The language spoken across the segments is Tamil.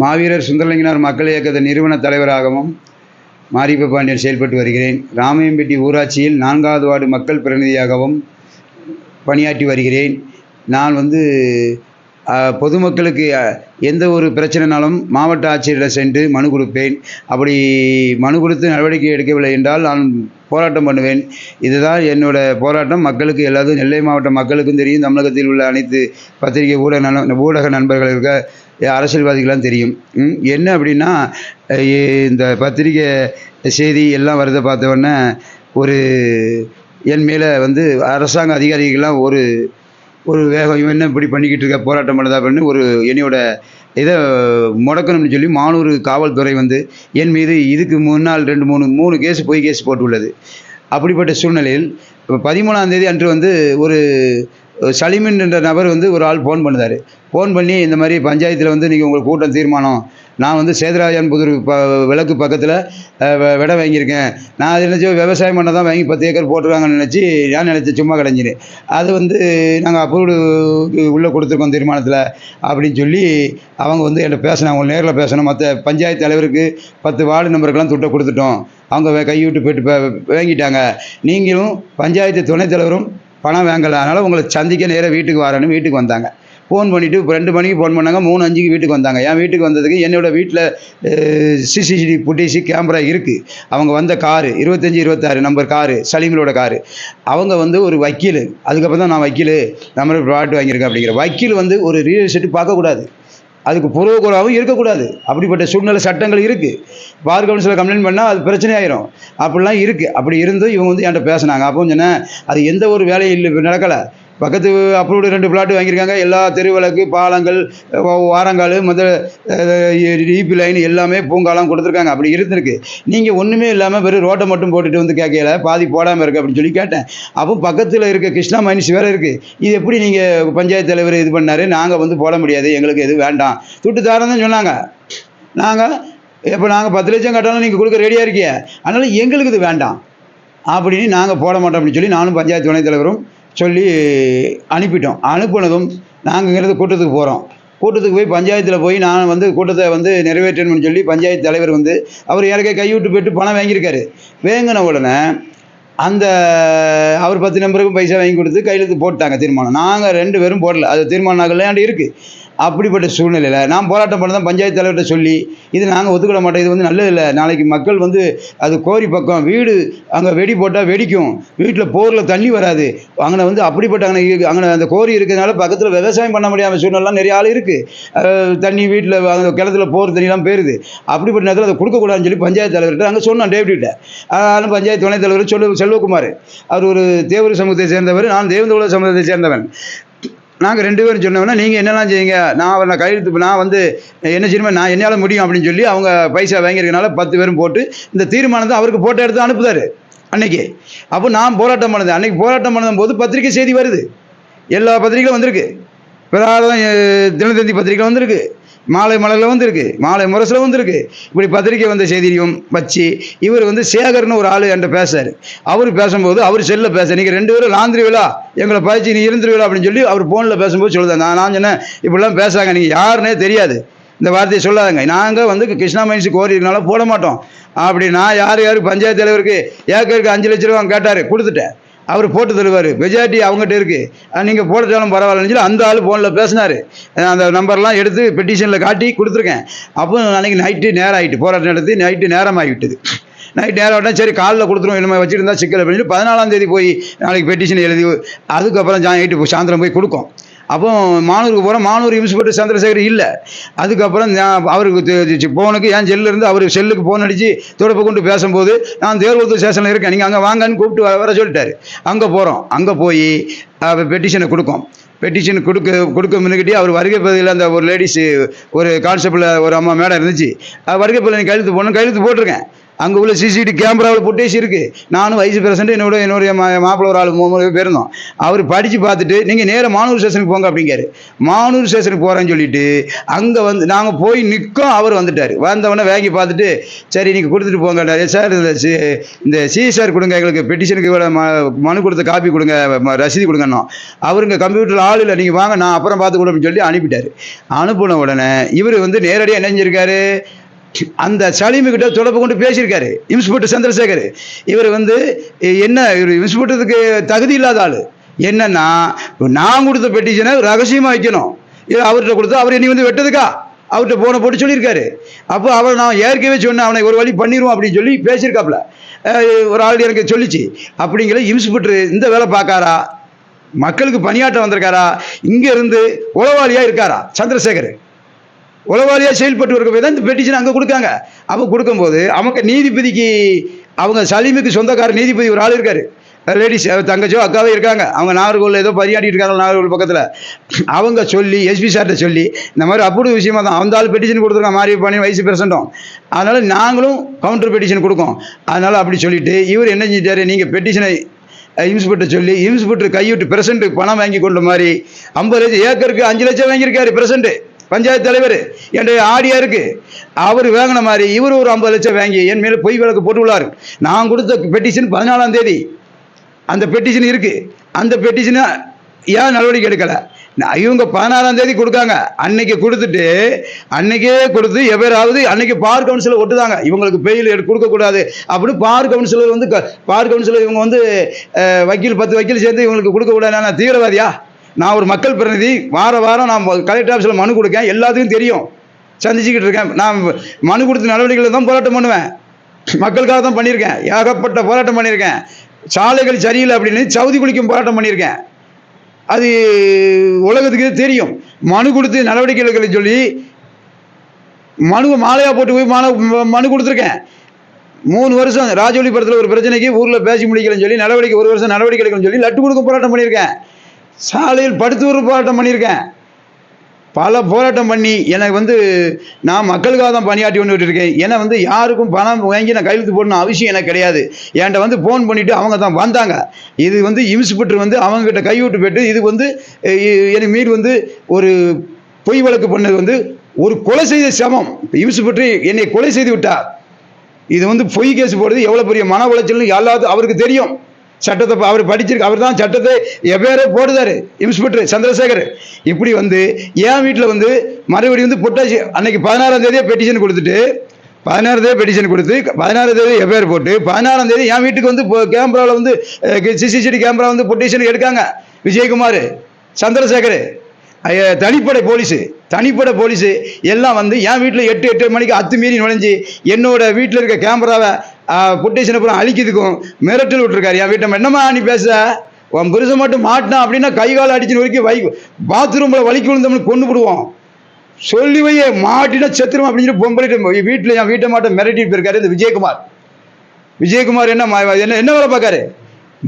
மாவீரர் சுந்தரலிங்கனார் மக்கள் இயக்கத்தின் நிறுவன தலைவராகவும் மாரிப்ப பாண்டியன் செயல்பட்டு வருகிறேன். ராமையம்பட்டி ஊராட்சியில் நான்காவது வார்டு மக்கள் பிரதிநிதியாகவும் பணியாற்றி வருகிறேன். நான் வந்து பொதுமக்களுக்கு எந்த ஒரு பிரச்சனைனாலும் மாவட்ட ஆட்சியரிடம் சென்று மனு கொடுப்பேன். அப்படி மனு கொடுத்து நடவடிக்கை எடுக்கவில்லை என்றால் நான் போராட்டம் பண்ணுவேன். இதுதான் என்னோட போராட்டம். மக்களுக்கு எல்லாரும் நெல்லை மாவட்ட மக்களுக்கும் தெரியும். தமிழகத்தில் உள்ள அனைத்து பத்திரிகை ஊடக நல ஊடக நண்பர்கள் இருக்க அரசியல்வாதிகளாம் தெரியும். என்ன அப்படின்னா இந்த பத்திரிகை செய்தி எல்லாம் வரதை பார்த்த உடனே ஒரு என் மேலே வந்து அரசாங்க அதிகாரிகள்லாம் ஒரு ஒரு வேகம் இவன் என்ன இப்படி பண்ணிக்கிட்டு இருக்க போராட்டம் பண்ணுதா அப்படின்னு ஒரு என்னையோட இதை முடக்கணும்னு சொல்லி மானூர் காவல்துறை வந்து என் மீது இதுக்கு முன்னால் ரெண்டு மூணு மூணு கேஸ் பொய் கேஸ் போட்டுள்ளது. அப்படிப்பட்ட சூழ்நிலையில் இப்போ பதிமூணாம் தேதி அன்று வந்து ஒரு சலிமின் என்ற நபர் வந்து ஒரு ஆள் ஃபோன் பண்ணுதார். ஃபோன் பண்ணி இந்த மாதிரி பஞ்சாயத்தில் வந்து நீங்கள் உங்களுக்கு கூட்டம் தீர்மானம். நான் வந்து சேதுராஜன் புதூர் ப விளக்கு பக்கத்தில் விட வாங்கியிருக்கேன். நான் அது நினச்சி விவசாயம் பண்ண தான் வாங்கி பத்து ஏக்கர் போட்டிருக்காங்கன்னு நினச்சி நான் நினச்சேன் சும்மா கிடஞ்சிரு. அது வந்து நாங்கள் அப்ரூவ்டு உள்ளே கொடுத்துருக்கோம் தீர்மானத்தில் அப்படின்னு சொல்லி அவங்க வந்து என்கிட்ட பேசினாங்க. அவங்க நேரில் பேசணும். மற்ற பஞ்சாயத்து தலைவருக்கு பத்து வார்டு நம்பருக்கெல்லாம் துட்டை கொடுத்துட்டோம். அவங்க கைவிட்டு போயிட்டு வாங்கிட்டாங்க. நீங்களும் பஞ்சாயத்து துணைத் தலைவரும் பணம் வாங்கலை. அதனால் உங்களை சந்திக்க நேராக வீட்டுக்கு வரேன்னு வீட்டுக்கு வந்தாங்க. ஃபோன் பண்ணிவிட்டு இப்போ ரெண்டு மணிக்கு ஃபோன் பண்ணாங்க. மூணு அஞ்சுக்கு வீட்டுக்கு வந்தாங்க. என் வீட்டுக்கு வந்ததுக்கு என்னோடய வீட்டில் சிசிடிவி புட்டிசி கேமரா இருக்குது அவங்க வந்த காரு இருபத்தஞ்சி இருபத்தாறு நம்பர் காரு சலீமலோட காரு அவங்க வந்து ஒரு வக்கீல். அதுக்கப்புறம் தான் நான் வக்கீல். நம்ம ப்ராட் வாங்கியிருக்கேன் அப்படிங்கிற. வக்கீல் வந்து ஒரு ரியல் எஸ்டேட் பார்க்கக்கூடாது. அதுக்கு பூர்வகுறாவும் இருக்கக்கூடாது. அப்படிப்பட்ட சூழ்நிலை சட்டங்கள் இருக்குது பார் கவுன்சிலில் கம்ப்ளைண்ட் பண்ணால் அது பிரச்சனை ஆயிரும் அப்படிலாம் இருக்குது அப்படி இருந்தும் இவங்க வந்து என்கிட்ட பேசினாங்க. அப்போ சொன்னேன் அது எந்த ஒரு வேலையும் இல்லை நடக்கலை. பக்கத்து அப்ரூவ்டு ரெண்டு பிளாட்டு வாங்கியிருக்காங்க. எல்லா தெருவிளக்கு பாலங்கள் வாரங்கால் முதல் ஈபி லைன் எல்லாமே பூங்காலாம் கொடுத்துருக்காங்க. அப்படி இருந்திருக்கு. நீங்கள் ஒன்றுமே இல்லாமல் வெறும் ரோட்டை மட்டும் போட்டுட்டு வந்து கேட்கல. பாதி போடாமல் இருக்கு அப்படின்னு சொல்லி கேட்டேன். அப்போ பக்கத்தில் இருக்க கிருஷ்ணா மைனிஸ் வேறு இருக்குது இது எப்படி நீங்கள் பஞ்சாயத்து தலைவர் இது பண்ணார்? நாங்கள் வந்து போட முடியாது. எங்களுக்கு எது வேண்டாம். துட்டு தான் சொன்னாங்க. நாங்கள் இப்போ நாங்கள் பத்து லட்சம் கட்டாலும் நீங்கள் கொடுக்க ரெடியாக இருக்கிய. அதனால் எங்களுக்கு இது வேண்டாம். அப்படின்னு நாங்கள் போட மாட்டோம் அப்படின்னு சொல்லி நானும் பஞ்சாயத்து துணைத் தலைவரும் சொல்லி அனுப்பிட்டோம். அனுப்புனதும் நாங்கள் இங்கிருந்து கூட்டத்துக்கு போகிறோம் கூட்டத்துக்கு போய் பஞ்சாயத்தில் போய் நான் வந்து கூட்டத்தை வந்து நிறைவேற்றணும்னு சொல்லி பஞ்சாயத்து தலைவர் வந்து அவர் ஏற்கனவே கைவிட்டு போயிட்டு பணம் வாங்கியிருக்காரு. வேங்கின உடனே அந்த அவர் பத்து நம்பருக்கும் பைசா வாங்கி கொடுத்து கையெழுத்து போட்டாங்க தீர்மானம். நாங்கள் ரெண்டு பேரும் போடல. அது தீர்மானம் நகல் இருக்குது அப்படிப்பட்ட சூழ்நிலையில் நான் போராட்டம் பண்ண தான் பஞ்சாயத்து தலைவர்கிட்ட சொல்லி இது நாங்கள் ஒத்துக்கிட மாட்டோம் இது வந்து நல்லதில்லை நாளைக்கு மக்கள் வந்து அது கோரி பக்கம் வீடு அங்கே வெடி போட்டால் வெடிக்கும். வீட்டில் போரில் தண்ணி வராது. அங்கே வந்து அப்படிப்பட்ட அங்கே அங்கே அந்த கோரி இருக்கிறதுனால பக்கத்தில் விவசாயம் பண்ண முடியாத சூழ்நிலாம் நிறைய ஆள் இருக்குது தண்ணி வீட்டில் அந்த கிணத்துல போர் தண்ணிலாம் போயிருது அப்படிப்பட்ட நேரத்தில் அதை கொடுக்கக்கூடாதுன்னு சொல்லி பஞ்சாயத்து தலைவர்கிட்ட அங்கே சொன்னான் டேவிட்ட ஆனாலும் பஞ்சாயத்து துணைத் தலைவர் சொல்லு செல்வகுமார். அவர் ஒரு தேவர் சமூகத்தை சேர்ந்தவர் நான் தேவந்தோட சமூகத்தை சேர்ந்தவன். நாங்கள் ரெண்டு பேரும் சொன்னோம்னா நீங்கள் என்னெல்லாம் செய்யுங்க? நான் அவரை கையெழுத்து நான் வந்து என்ன செய்யணுமோ நான் என்னால் முடியும் அப்படின்னு சொல்லி அவங்க பைசா வாங்கியிருக்கனால பத்து பேரும் போட்டு இந்த தீர்மானத்தை அவருக்கு போட்டோ எடுத்து அனுப்புதார் அன்னைக்கு. அப்போ நான் போராட்டம் பண்ணது. அன்னைக்கு போராட்டம் பண்ணும் போது பத்திரிக்கை செய்தி வருது. எல்லா பத்திரிக்கையும் வந்திருக்கு. பிரதான தினத்தந்தி பத்திரிக்கை வந்திருக்கு. மாலை மலரில் வந்திருக்கு. மாலை முரசில் வந்திருக்கு. இப்படி பத்திரிக்கை வந்த செய்தியும் வச்சு இவர் வந்து சேகர்னு ஒரு ஆள் என்கிட்ட பேசுறாரு. அவர் பேசும்போது அவர் செல்லில் பேச நீங்கள் ரெண்டு பேரும் லாந்திருவிழா எங்களை பயிற்சி நீ இருந்துருவிழா அப்படின்னு சொல்லி அவர் ஃபோனில் பேசும்போது சொல்லுதான் நான் நான் சொன்னேன் இப்படிலாம் பேசுகிறாங்க நீங்கள் யாருன்னே தெரியாது. இந்த வார்த்தையை சொல்லாதங்க. நாங்கள் வந்து கிருஷ்ணா மைன்ஸு கோரினால போட மாட்டோம். அப்படி நான் யார் யார் பஞ்சாயத்து தலைவருக்கு ஏக்கருக்கு அஞ்சு லட்ச ரூபா கேட்டார். கொடுத்துட்டேன். அவர் போட்டு தருவார். மெஜாரிட்டி அவங்ககிட்ட இருக்குது நீங்கள் போட்டாலும் பரவாயில்லன்னு சொல்லி அந்த ஆள் ஃபோனில் பேசினார். அந்த நம்பர்லாம் எடுத்து பெட்டிஷனில் காட்டி கொடுத்துருக்கேன். அப்போ அன்றைக்கி நைட்டு நேரம் ஆகிட்டு போராட்டம் நடத்தி நைட்டு நேரம் ஆகிவிட்டது நைட் நேரம் விட்டால் சரி காலில் கொடுத்துருவோம் இனிமேல் வச்சுருந்தா சிக்கல் அப்படின்னு பதினாலாம் தேதி போய் நாளைக்கு பெட்டிஷன் எழுதி அதுக்கப்புறம் ஜாயின் நைட்டு சாயந்தரம் போய் கொடுக்கும். அப்போ மானூருக்கு போகிறோம் மானூர் இன்ஸ்பெக்டர் சந்திரசேகர் இல்லை. அதுக்கப்புறம் நான் அவருக்கு ஃபோனுக்கு என் செல்லிருந்து அவர் செல்லுக்கு ஃபோன் அடித்து தொடர்பு கொண்டு பேசும்போது நான் தேர்வுத்தூர் ஸ்டேஷனில் இருக்கேன். நீங்கள் அங்கே வாங்கன்னு கூப்பிட்டு வர சொல்லிட்டாரு. அங்கே போகிறோம் அங்கே போய் பெட்டிஷனை கொடுக்கும். பெட்டிஷன் கொடுக்க கொடுக்க முன்னுக்கிட்டே அவர் வருகை பகுதியில் அந்த ஒரு லேடிஸு ஒரு கான்ஸ்டபிள் ஒரு அம்மா மேடம் இருந்துச்சு. வருகை பகுதியில் கையெழுத்து போடணும். கையெழுத்து போட்டிருக்கேன். அங்கே உள்ள சிசிடி கேமராவில் புட்டேஜ் இருக்குது நானும் வைஸ் பிரசிடண்ட் என்னோட என்னுடைய மாப்பிள்ள ஒரு ஆள் மூணு பேர் இருந்தோம் அவர் படித்து பார்த்துட்டு நீங்கள் நேராக மானூர் ஸ்டேஷனுக்கு போங்க அப்படிங்காரு மானூர் ஸ்டேஷனுக்கு போகிறேன்னு சொல்லிட்டு அங்கே வந்து நாங்கள் போய் நிற்கும் அவர் வந்துட்டார். வந்தவொடனே வாங்கி பார்த்துட்டு சரி நீங்கள் கொடுத்துட்டு போங்கட்டாரு சார் இந்த சி இந்த கொடுங்க எங்களுக்கு பெட்டிஷனுக்கு இவ்வளோ ம மனு கொடுத்த காப்பி கொடுங்க ம- ரசீது கொடுங்கன்னோம் அவருங்க கம்ப்யூட்டரில் ஆள் இல்லை நீங்கள் வாங்க நான் அப்புறம் பார்த்து கொடுன்னு சொல்லி அனுப்பிட்டார். அனுப்பின உடனே இவர் வந்து நேரடியாக இணைஞ்சிருக்காரு அந்த சலீமுக்கிட்ட தொடர்பு கொண்டு பேசியிருக்காரு. இன்ஸ்பெக்டர் சந்திரசேகர். இவர் வந்து என்ன இவர் இன்ஸ்பெக்டருக்கு தகுதி இல்லாத ஆள். என்னன்னா நான் கொடுத்த பெட்டிஷனை ரகசியமாக வைக்கணும். இது அவர்கிட்ட கொடுத்து அவர் என்னை வந்து வெட்டதுக்கா அவர்கிட்ட போன போட்டு சொல்லியிருக்காரு. அப்போ அவர் நான் ஏற்கனவே சொன்னேன் அவனை ஒரு வழி பண்ணிடுவோம் அப்படின்னு சொல்லி பேசியிருக்காப்புல. ஒரு ஆள் எனக்கு சொல்லிச்சு. அப்படிங்கிற இன்ஸ்பெக்டர் இந்த வேலை பார்க்காரா? மக்களுக்கு பணியாற்ற வந்திருக்காரா? இங்கே இருந்து உளவாளியாக இருக்காரா? சந்திரசேகர். உளவாளியாக செயல்பட்டு இருக்க போய் தான் இந்த பெட்டிஷன் அங்கே கொடுக்காங்க. அப்போ கொடுக்கும்போது அவங்க நீதிபதிக்கு அவங்க சலீமுக்கு சொந்தக்கார நீதிபதி ஒரு ஆள் இருக்கார். லேடிஸ் தங்கச்சோ அக்காவே இருக்காங்க. அவங்க நாகர்கோவில் ஏதோ பரியாடிட்டு இருக்காங்க நாகர்கோவில் பக்கத்தில். அவங்க சொல்லி எஸ்பி சார்கிட்ட சொல்லி இந்த மாதிரி அப்படி விஷயமா தான் அந்த ஆள் பெட்டிஷன் கொடுத்துருக்காங்க மாறி பண்ணி வயசு பிரசண்டம் அதனால் நாங்களும் கவுண்டர் பெட்டிஷன் கொடுக்கோம். அதனால் அப்படி சொல்லிட்டு இவர் என்ன செஞ்சிட்டாரு நீங்கள் பெட்டிஷனை இன்ஸ்பெக்டர் சொல்லி இன்ஸ்பெக்டர் கைவிட்டு பிரசன்ட் பணம் வாங்கி கொண்ட மாதிரி ஐம்பது லட்சம் ஏக்கருக்கு அஞ்சு லட்சம் வாங்கியிருக்காரு பிரசண்ட்டு பஞ்சாயத்து தலைவர் என்னுடைய ஆடியா இருக்கு அவர் வாங்கின மாதிரி இவர் ஒரு ஐம்பது லட்சம் வாங்கி என் மேலே பொய் விளக்கு போட்டு உள்ளார் நான் கொடுத்த பெட்டிஷன் பதினாலாம் தேதி. அந்த பெட்டிஷன் இருக்கு. அந்த பெட்டிஷனை ஏன் நடவடிக்கை எடுக்கலை. நான் இவங்க பதினாறாம் தேதி கொடுக்காங்க. அன்னைக்கு கொடுத்துட்டு அன்னைக்கே கொடுத்து எவராவது அன்னைக்கு பார் கவுன்சிலர் ஒட்டுதாங்க. இவங்களுக்கு பெயில் எடு கொடுக்கக்கூடாது. அப்படின்னு பார் கவுன்சிலர் வந்து பார் கவுன்சிலர் இவங்க வந்து வக்கீல் பத்து வக்கீல் சேர்ந்து இவங்களுக்கு கொடுக்கக்கூடாது நான் தீவிரவாதியா? நான் ஒரு மக்கள் பிரதிநிதி வார வாரம் நான் கலெக்டர் ஆஃபீஸில் மனு கொடுக்கேன் எல்லாத்துக்கும் தெரியும். சந்திச்சுக்கிட்டு இருக்கேன். நான் மனு கொடுத்த நடவடிக்கைகளை தான் போராட்டம் பண்ணுவேன். மக்களுக்காக தான் பண்ணியிருக்கேன். ஏகப்பட்ட போராட்டம் பண்ணியிருக்கேன். சாலைகள் சரியில்லை அப்படின்னு சவுதி குளிக்கும் போராட்டம் பண்ணியிருக்கேன். அது உலகத்துக்கு தெரியும். மனு கொடுத்து நடவடிக்கை சொல்லி மனுவை மாலையாக போட்டு போய் மனு மனு கொடுத்துருக்கேன். மூணு வருஷம் ராஜோலி படத்தில் ஒரு பிரச்சனைக்கு ஊரில் பேசி முடிக்கலன்னு சொல்லி நடவடிக்கை ஒரு வருஷம் நடவடிக்கை எடுக்கணும்னு சொல்லி லட்டு கொடுக்க போராட்டம் பண்ணியிருக்கேன். சாலையில் படுத்து ஒரு போராட்டம் பண்ணியிருக்கேன். பல போராட்டம் பண்ணி எனக்கு வந்து நான் மக்களுக்காக தான் பணியாற்றி கொண்டு இருக்கேன். ஏன்னா வந்து யாருக்கும் பணம் வாங்கி நான் கையெழுத்து போடணும் அவசியம் எனக்கு கிடையாது. என்கிட்ட வந்து ஃபோன் பண்ணிவிட்டு அவங்க தான் வந்தாங்க. இது வந்து இன்ஸ்பெக்டர் வந்து அவங்ககிட்ட கைவிட்டு போயிட்டு இது வந்து எனக்கு மீறி வந்து ஒரு பொய் வழக்கு பண்ணது வந்து ஒரு கொலை செய்த சமம். இன்ஸ்பெக்டர் என்னை கொலை செய்து விட்டார். இது வந்து பொய் கேஸ் போடுறது எவ்வளோ பெரிய மன உளைச்சல்னு எல்லாத்துக்கும் அவருக்கு தெரியும். சட்டத்தை அவர் படிச்சிருக்கு அவர் தான் சட்டத்தை எவ்வேறு போடுதாரு? இன்ஸ்பெக்டர் சந்திரசேகர். இப்படி வந்து என் வீட்டில் வந்து மறுபடியும் வந்து பொட்டாசி அன்னைக்கு பதினாறாம் தேதியே பெட்டிஷன் கொடுத்துட்டு பதினாறு தேதி பெட்டிஷன் கொடுத்து பதினாறு தேதி எவ்வேறு போட்டு பதினாறாம் தேதி என் வீட்டுக்கு வந்து கேமராவில் வந்து சிசிசிடி கேமரா வந்து பொட்டிஷன் எடுக்காங்க. விஜயகுமார் சந்திரசேகர். தனிப்படை போலீஸு. தனிப்படை போலீஸு. எல்லாம் வந்து என் வீட்டில் எட்டு எட்டு மணிக்கு அத்துமீறி நுழைஞ்சு என்னோடய வீட்டில் இருக்க கேமராவை பொட்டேஷனை பூரா அழிக்கிறதுக்கும் மிரட்டல் விட்டுருக்காரு. என் வீட்டை என்னம்மா நீ பேச உன் புருஷன் மட்டும் மாட்டினான் அப்படின்னா கை கால் அடிச்சு வரைக்கும் வை பாத்ரூமில் வலிக்கு விழுந்தோம்னு கொண்டு விடுவோம் சொல்லி வையே மாட்டினா செத்துரும் அப்படின்னு சொல்லி பொம்பளைட்டு வீட்டில் என் வீட்டை மாட்ட மிரட்டிட்டு போயிருக்காரு இந்த விஜயகுமார். விஜயகுமார் என்ன என்ன என்ன வேலை பார்க்காரு?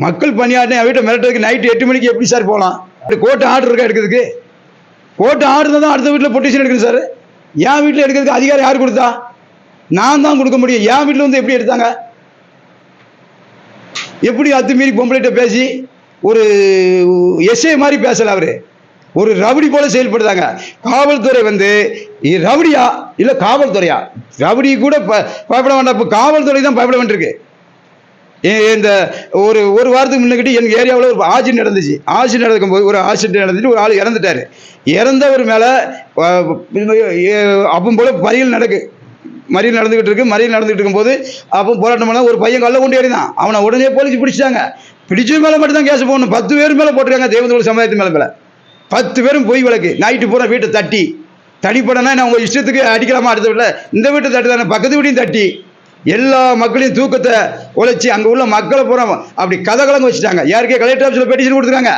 மக்கள் பணியாட்டினா என் வீட்டை மிரட்டுறதுக்கு நைட்டு எட்டு மணிக்கு எப்படி சார் போகலாம்? கோர்ட்டு ஆர்டர் இருக்கா எடுக்கிறதுக்கு? ஓட்டு ஆர்டர் தான் அடுத்த வீட்டில் பொட்டிஷன் எடுக்கணும் சார் என் வீட்டில் எடுக்கிறதுக்கு அதிகாரம் யார் கொடுத்தா? நான் தான் கொடுக்க முடியும். என் வீட்டில் வந்து எப்படி எடுத்தாங்க? எப்படி அத்துமீறி பொம்பளைகிட்ட பேசி ஒரு எஸ்ஏ மாதிரி பேசலை அவர். ஒரு ரவுடி போல செயல்படுதாங்க காவல்துறை வந்து ரவுடியா? இல்லை காவல்துறையா? ரவுடி கூட ப- பயப்பட வேண்டாம். இப்போ காவல்துறை தான் பயப்பட வேண்டியிருக்கு. இந்த ஒரு ஒரு வாரத்துக்கு முன்னாடி எங்கள் ஏரியாவில் ஒரு ஆக்சிடென்ட் நடந்துச்சு. ஆக்சிடென்ட் நடக்கும்போது ஒரு ஆக்சிடென்ட் நடந்துச்சு ஒரு ஆள் இறந்துட்டார். இறந்தவர் மேலே அப்பவும் போல் மறியல் நடக்கு மறியல் நடந்துக்கிட்டு இருக்கு. மறியல் நடந்துகிட்டு இருக்கும்போது அப்போ போராட்டம் பண்ண ஒரு பையன் கல்ல கொண்டு ஏறினான். அவனை உடனே போலீஸ் பிடிச்சிட்டாங்க. பிடிச்ச மேலே மட்டும் தான் கேஸ் போடணும். பத்து பேர் மேலே போட்டிருக்காங்க தேவதோட சமுதாயத்து மேலே மேலே. பத்து பேரும் பொய் வழக்கு நைட்டு பூரா வீட்டை தட்டி. தடிப்படனா நான் உங்கள் இஷ்டத்துக்கு அடிக்கலாமா அடுத்த வீட்டில்? இந்த வீட்டை தட்டி தானே பக்கத்து வீட்டையும் தட்டி. எல்லா மக்களையும் தூக்கத்தை உழைச்சி அங்கே உள்ள மக்களை பூரா அப்படி கதகலங்க வச்சுட்டாங்க. யாருக்கே கலெக்டர் ஆஃபீஸில் பெட்டிஷன் கொடுத்துருக்காங்க?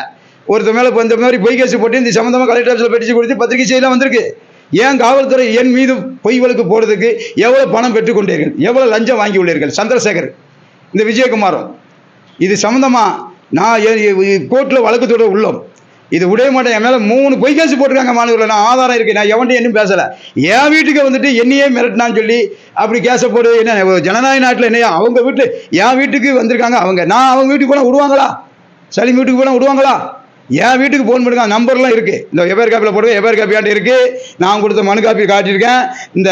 ஒருத்தர் மேலே இப்போ இந்த மாதிரி பொய் கேஸ் போட்டு இந்த சம்மந்தமாக கலெக்டர் ஆஃபீஸில் பெட்டிஷன் கொடுத்து பத்திரிகை செய்யலாம் வந்திருக்கு. ஏன் காவல்துறை என் மீது பொய் வழக்கு போகிறதுக்கு எவ்வளோ பணம் பெற்றுக்கொண்டீர்கள் எவ்வளோ லஞ்சம் வாங்கி உள்ளீர்கள்? சந்திரசேகர் இந்த விஜயகுமாரும் இது சம்மந்தமாக நான் கோர்ட்டில் வழக்கு தொடர உள்ளோம். இது விடவே மாட்டேன். என் மேலே மூணு பொய் கேஸ் போட்டிருக்காங்க மாணவர்கள். நான் ஆதாரம் இருக்கு நான் எவன்ட்டும் என்னும் பேசலை. என் வீட்டுக்கு வந்துட்டு என்னையே மிரட்டினான்னு சொல்லி அப்படி கேஸை போடு என்ன ஜனநாயக நாட்டில் என்னையா? அவங்க வீட்டு என் வீட்டுக்கு வந்திருக்காங்க அவங்க. நான் அவங்க வீட்டுக்கு போனால் விடுவாங்களா? சலீம் வீட்டுக்கு போனால் விடுவாங்களா? என் வீட்டுக்கு ஃபோன் பண்ணுங்க. நம்பர்லாம் இருக்குது இந்த எபேர் காப்பியில் போடுங்க. எபேர் காப்பியாட்டு இருக்குது நான் கொடுத்த மனு காப்பி காட்டியிருக்கேன். இந்த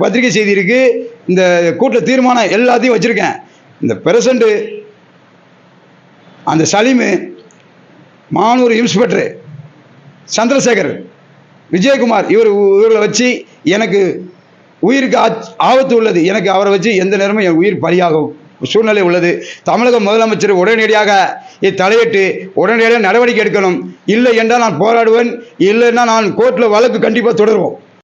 பத்திரிகை செய்தி இருக்குது இந்த கூட்ட தீர்மானம் எல்லாத்தையும் வச்சுருக்கேன். இந்த பிரசண்ட்டு அந்த சலீமு மானூர் இன்ஸ்பெக்டரு சந்திரசேகர் விஜயகுமார் இவர் இவர்களை வச்சு எனக்கு உயிருக்கு ஆபத்து உள்ளது. எனக்கு அவரை வச்சு எந்த நேரமும் என் உயிர் பலியாகும். சூழ்நிலை உள்ளது. தமிழக முதலமைச்சர் உடனடியாக இதை தலையிட்டு உடனடியாக நடவடிக்கை எடுக்கணும். இல்லை என்றால் நான் போராடுவேன். இல்லைன்னா நான் கோர்ட்டில் வழக்கு கண்டிப்பாக தொடருவோம்.